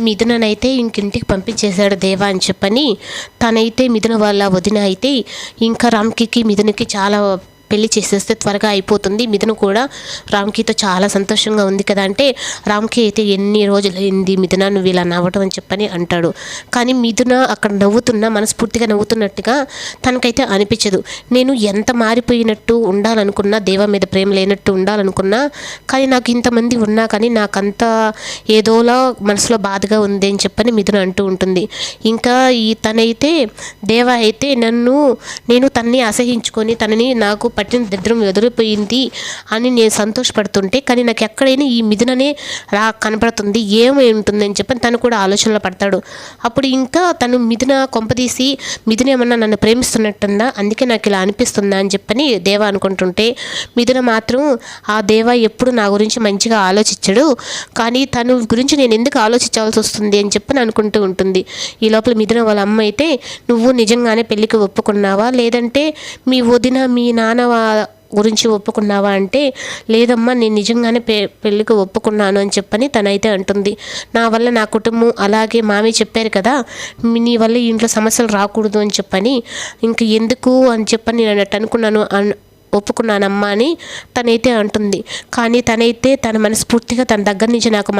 మిథుననైతే ఇంకింటికి పంపించేశాడు దేవా అని చెప్పని తనైతే మిథున వాళ్ళ వదిన అయితే ఇంకా రామ్కి మిథునకి చాలా పెళ్ళి చేసేస్తే త్వరగా అయిపోతుంది. మిథున కూడా రామ్కీతో చాలా సంతోషంగా ఉంది కదా అంటే రామ్కి అయితే ఎన్ని రోజులు అయింది మిథున నువ్వు ఇలా నవ్వటం అని చెప్పని అంటాడు. కానీ మిథున అక్కడ నవ్వుతున్నా మనస్ఫూర్తిగా నవ్వుతున్నట్టుగా తనకైతే అనిపించదు. నేను ఎంత మారిపోయినట్టు ఉండాలనుకున్నా దేవ మీద ప్రేమ లేనట్టు ఉండాలనుకున్నా కానీ నాకు ఇంతమంది ఉన్నా కానీ నాకంత ఏదోలా మనసులో బాధగా ఉంది అని చెప్పని మిథున అంటూ ఉంటుంది. ఇంకా ఈ తనైతే దేవ అయితే నన్ను నేను తన్ని అసహించుకొని తనని నాకు పట్టిన దరిద్రం ఎదురిపోయింది అని నేను సంతోషపడుతుంటే కానీ నాకు ఎక్కడైనా ఈ మిథుననే రా కనపడుతుంది ఏమై ఉంటుంది అని చెప్పని తను కూడా ఆలోచనలో పడతాడు. అప్పుడు ఇంకా తను మిథున కొంపదీసి మిథున ఏమన్నా నన్ను ప్రేమిస్తున్నట్టుందా అందుకే నాకు ఇలా అనిపిస్తుందా అని చెప్పని దేవ అనుకుంటుంటే మిథున మాత్రం ఆ దేవ ఎప్పుడు నా గురించి మంచిగా ఆలోచించడు కానీ తను గురించి నేను ఎందుకు ఆలోచించాల్సి వస్తుంది? అని చెప్పని అనుకుంటూ ఉంటుంది. ఈ లోపల మిథున వాళ్ళ అమ్మ అయితే నువ్వు నిజంగానే పెళ్ళికి ఒప్పుకున్నావా? లేదంటే మీ వదిన మీ నాన్న ఒప్పుకున్నావా? గురించి ఒప్పుకున్నావా అంటే లేదమ్మా నేను నిజంగానే పె పెళ్ళికి ఒప్పుకున్నాను అని చెప్పని తనైతే అంటుంది. నా వల్ల నా కుటుంబం అలాగే మామి చెప్పారు కదా మీ- నీ వల్ల ఇంట్లో సమస్యలు రాకూడదు అని చెప్పని ఇంక ఎందుకు అని చెప్పని నేను అన్నట్టు అనుకున్నాను అన్ ఒప్పుకున్నానమ్మా అని తనైతే అంటుంది. కానీ తనైతే తన మనస్ఫూర్తిగా తన దగ్గర నుంచి నాకు